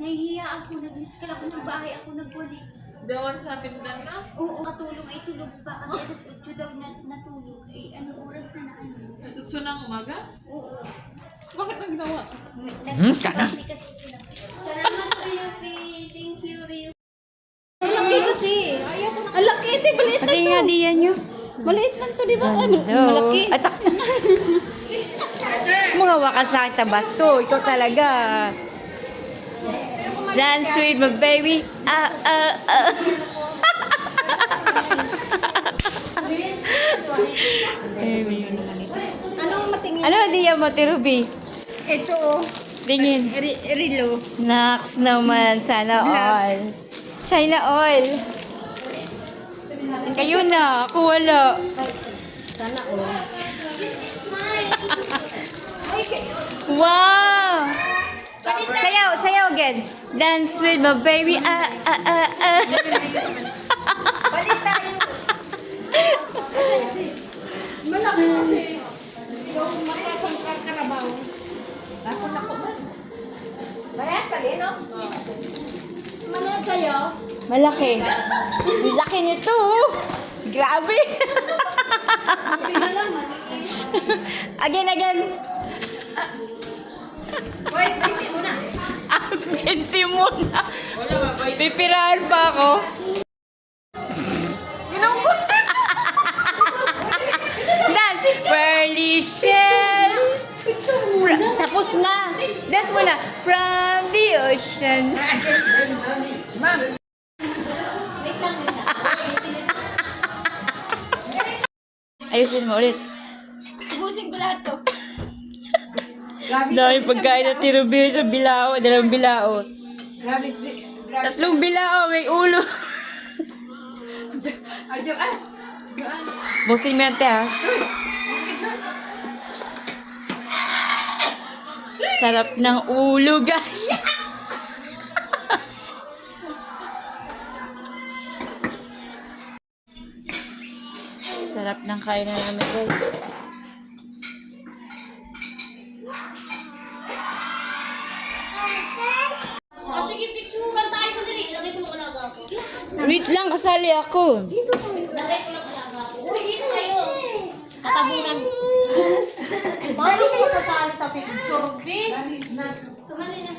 Nahihiya ako, nag-miss ako ng bahay, ako nagwalis. Doon sa Pindana? Oo, katulog ay tulog pa kasi oh. alas 8 daw na, natulog. Eh, anong oras na na ano? Nasutso ng umaga? Oo. Bakit nagdawa? Hmm, kana? Salamat sa iyo, Thank you, Rio. Ang laki kasi. Ayaw ko. Ang laki ito, maliit na Pati nga ito. diyan nyo. Maliit man to, di ba? Ay, malaki. Ay, tak. Mga wakan sa akin, tabas to. Ikaw talaga. Dance with my baby. Ah, ah, ah. Anong matingin? Ano diyan mo, Tirubi? Ito, oh. Tingin. Ri- Rilo. Nax naman. Sana all. China oil. Kayo na. Ako wala. Sana, oh. Wow! Sayaw, sayaw again. Dance with my baby. Ah, ah, ah, ah. Balik tayo. Malaki kasi. Ikaw makasang karabaw. Ako na ko man. Balik tayo, no? Manood sa'yo. Malaki. Laki nito. Grabe. Na again, again. Wait, hindi na. Na. Ba? Bay. Pipirahan pa ako. Ginungkot Dance. Pearly shell. Na. Tapos na. Dance mo na. From the ocean. Ayusin mo ulit. Ubusin ko lahat to. Dami pagkain na tirubi sa bilao. Dalawang bilao. Grabe, grabe. Tatlong bilao. May ulo. Adyo, ah. Busin mo yan, te, ha? Sarap ng ulo, guys. Sarap ng kainan namin, guys. Ah, sige, picturean tayo sa dali. Ilagay ko ng alaga ko. Wait lang, kasali ako. Ilagay ko ng alaga ko. Uy, dito kayo. Tatabunan. Paano kayo kasali sa picture, B? Sumali na.